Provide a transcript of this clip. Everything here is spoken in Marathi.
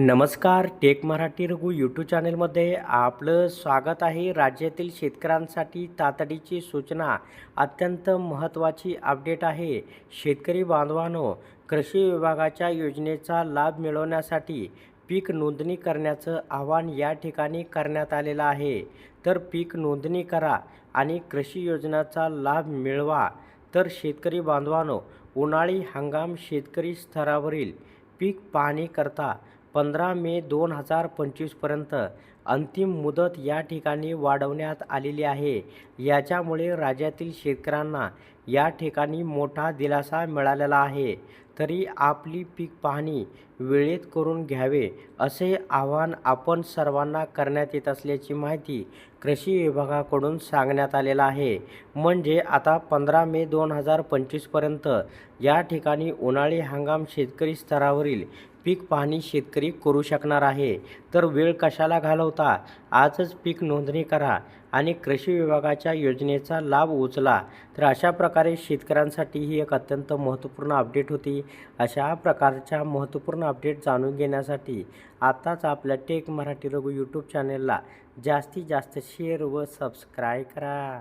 नमस्कार टेक मराठी रघु यूट्यूब चॅनलमध्ये आपलं स्वागत आहे. राज्यातील शेतकऱ्यांसाठी तातडीची सूचना अत्यंत महत्त्वाची अपडेट आहे. शेतकरी बांधवांनो कृषी विभागाच्या योजनेचा लाभ मिळवण्यासाठी पीक नोंदणी करण्याचं आवाहन या ठिकाणी करण्यात आलेलं आहे. तर पीक नोंदणी करा आणि कृषी योजनाचा लाभ मिळवा. तर शेतकरी बांधवांनो उन्हाळी हंगाम शेतकरी स्तरावरील पीक पाहणी करता पंधरा मे दोन हजार पंचवीसपर्यंत अंतिम मुदत या ठिकाणी वाढवण्यात आलेली आहे. याच्यामुळे राज्यातील शेतकऱ्यांना या ठिकाणी मोठा दिलासा मिळालेला आहे. तरी आपली पीक पाहणी वेळेत करून घ्यावे असे आवाहन आपण सर्वांना करण्यात येत असल्याची माहिती कृषी विभागाकडून सांगण्यात आलेलं आहे. म्हणजे आता पंधरा मे दोन हजार पंचवीसपर्यंत या ठिकाणी उन्हाळी हंगाम शेतकरी स्तरावरील पीक पाहणी शेतकरी करू शकणार आहे. तर वेळ कशाला घालवता? आजच पीक नोंदणी करा आणि कृषी विभागाच्या योजनेचा लाभ उचला. तर अशा प्रकारे शेतकऱ्यांसाठी ही एक अत्यंत महत्त्वपूर्ण अपडेट होती. अशा प्रकारच्या महत्त्वपूर्ण अपडेट जाणून घेण्यासाठी आत्ताच आपल्या टेक मराठी रघु यूट्यूब चॅनेलला जास्तीत जास्त शेअर व सबस्क्राईब करा.